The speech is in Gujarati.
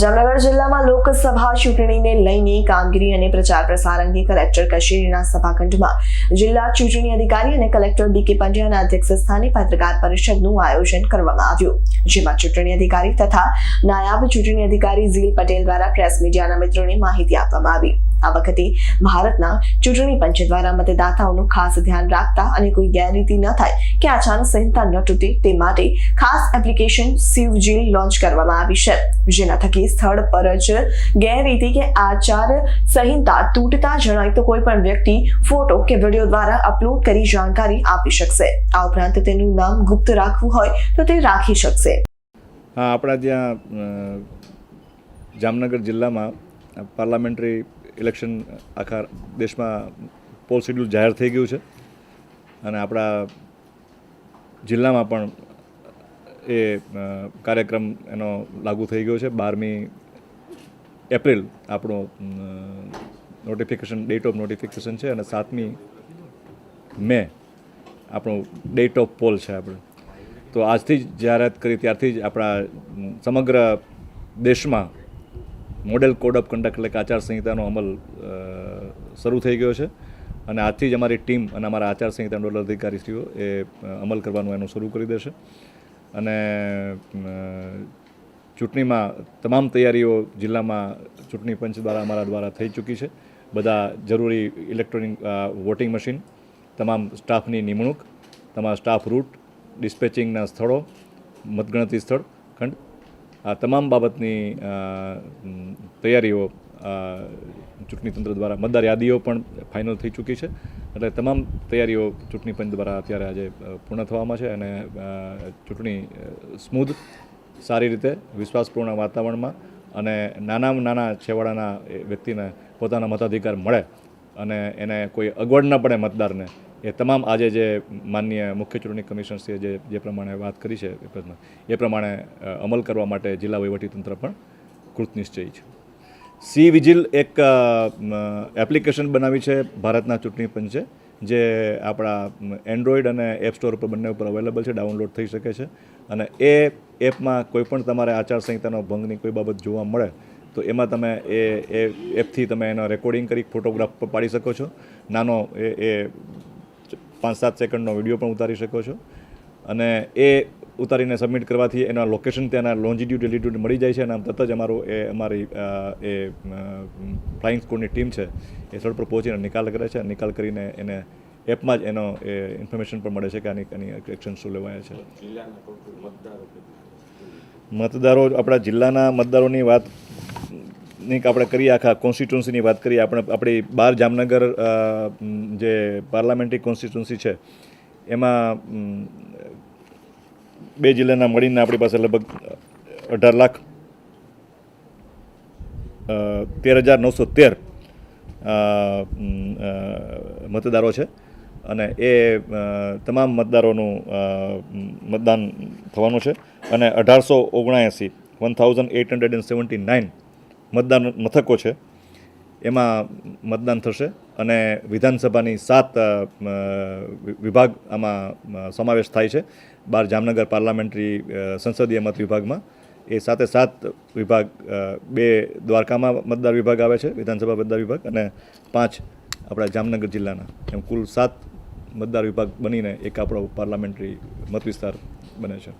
જામનગર જિલ્લામાં લોકસભા ચૂંટણીને લઈને કામગીરી અને પ્રચાર પ્રસાર અંગે કલેક્ટર કચેરીના સભાખંડમાં જિલ્લા ચૂંટણી અધિકારી અને કલેક્ટર બી કે પંડ્યાના અધ્યક્ષ સ્થાને પત્રકાર પરિષદનું આયોજન કરવામાં આવ્યું. જેમાં ચૂંટણી અધિકારી તથા નાયબ ચૂંટણી અધિકારી ઝીલ પટેલ દ્વારા પ્રેસ મીડિયાના મિત્રોને માહિતી આપવામાં આવી. આ વખતે ભારતના ચૂંટણી પંચ દ્વારા મતદાતાઓનું ખાસ ધ્યાન રાખતા અને કોઈ ગેરરીતિ ન થાય કે આચાર સંહિતા ન તૂટે તે માટે ખાસ એપ્લિકેશન શિવજીલ લોન્ચ કરવામાં આવી છે. જેના થકી સ્થળ પર જ ગેરરીતિ કે આચાર સંહિતા તૂટતા જણાય તો કોઈ પણ વ્યક્તિ ફોટો કે વીડિયો દ્વારા અપલોડ કરી જાણકારી આપી શકશે. આ ઉપરાંત તેનું નામ ગુપ્ત રાખવું હોય તો તે રાખી શકશે. આપણા ત્યાં જામનગર જિલ્લામાં પાર્લામેન્ટરી ઇલેક્શન આખા દેશમાં પોલ શેડ્યુલ જાહેર થઈ ગયું છે. અને આપણા જિલ્લામાં પણ એ કાર્યક્રમ એનો લાગુ થઈ ગયો છે. બારમી એપ્રિલ આપણો નોટિફિકેશન ડેટ ઓફ નોટિફિકેશન છે અને સાતમી મે આપણું ડેટ ઓફ પોલ છે આપણે. તો આજથી જ જાહેરાત કરી, ત્યારથી જ આપણા સમગ્ર દેશમાં મોડેલ કોડ ઓફ કન્ડક્ટ એટલે કે આચારસંહિતાનો અમલ શરૂ થઈ ગયો છે. અને આજથી જ અમારી ટીમ અને અમારા આચારસંહિતા નોડલ અધિકારીશ્રીઓ એ અમલ કરવાનું એનું શરૂ કરી દેશે. અને ચૂંટણીમાં તમામ તૈયારીઓ જિલ્લામાં ચૂંટણી પંચ દ્વારા અમારા દ્વારા થઈ ચૂકી છે. બધા જરૂરી ઇલેક્ટ્રોનિક વોટિંગ મશીન, તમામ સ્ટાફની નિમણૂક, તમારા સ્ટાફ રૂટ, ડિસ્પેચિંગના સ્થળો, મતગણતરી સ્થળ, ખંડ આ તમામ બાબતની તૈયારીઓ ચૂંટણી તંત્ર દ્વારા, મતદાર યાદીઓ પણ ફાઇનલ થઈ ચૂકી છે. એટલે તમામ તૈયારીઓ ચૂંટણી પંચ દ્વારા અત્યારે આજે પૂર્ણ થવામાં છે અને ચૂંટણી સ્મૂધ, સારી રીતે, વિશ્વાસપૂર્ણ વાતાવરણમાં અને નાનામાં નાના છેવાડાના વ્યક્તિને પોતાના મતાધિકાર મળે અને એને કોઈ અગવડ ન પડે મતદારને એ તમામ આજે જે માનનીય મુખ્ય ચૂંટણી કમિશનશ્રીએ જે જે પ્રમાણે વાત કરી છે એ પ્રમાણે- અમલ કરવા માટે જિલ્લા વહીવટીતંત્ર પણ કૃતનિશ્ચયી છે. સી વિજિલ એક એપ્લિકેશન બનાવી છે ભારતના ચૂંટણી પંચે, જે આપણા એન્ડ્રોઈડ અને એપ સ્ટોર ઉપર બંને ઉપર અવેલેબલ છે, ડાઉનલોડ થઈ શકે છે. અને એ એપમાં કોઈ પણ તમારે આચારસંહિતાનો ભંગની કોઈ બાબત જોવા મળે, તો એમાં તમે એ એપથી તમે એનો રેકોર્ડિંગ કરી, ફોટોગ્રાફ પાડી શકો છો. નાનો એ પાંચ સાત સેકન્ડનો વીડિયો પણ ઉતારી શકો છો. અને એ ઉતારીને સબમિટ કરવાથી એના લોકેશન ત્યાંના લોન્જિટ્યુડ એલિટ્યુડ મળી જાય છે અને આમ તરત જ અમારું એ અમારી એ ફ્લાઇંગ સ્કોડની ટીમ છે એ સ્થળ પર પહોંચીને નિકાલ કરે છે. નિકાલ કરીને એને એપમાં જ એનો એ ઇન્ફોર્મેશન પણ મળે છે કે આની આની એક્શન શું લેવાયા છે. મતદારો આપણા જિલ્લાના મતદારોની વાત ની આપણે કરીએ, આખા કોન્સ્ટિટ્યુન્સીની વાત કરીએ, આપણે આપણી બાર જામનગર જે પાર્લામેન્ટરી કોન્સ્ટિટ્યુન્સી છે, એમાં બે જિલ્લાના મળીને આપણી પાસે લગભગ અઢાર લાખ તેર હજાર નવસો તેર મતદારો છે. અને એ તમામ મતદારોનું મતદાન થવાનું છે. અને અઢારસો ઓગણએંસી one thousand eight hundred and seventy nine મતદાન મથકો છે. એમાં મતદાન થશે અને વિધાનસભાની સાત વિભાગ આમાં સમાવેશ થાય છે. બાર જામનગર પાર્લામેન્ટરી સંસદીય મત વિભાગમાં. એ સાથે સાત વિભાગ બે દ્વારકામાં મતદાર વિભાગ આવે છે, વિધાનસભા મતદાર વિભાગ અને પાંચ આપણા જામનગર જિલ્લાના. એમ કુલ સાત મતદાર વિભાગ બનીને એક આપણો પાર્લામેન્ટરી મત વિસ્તાર બને છે.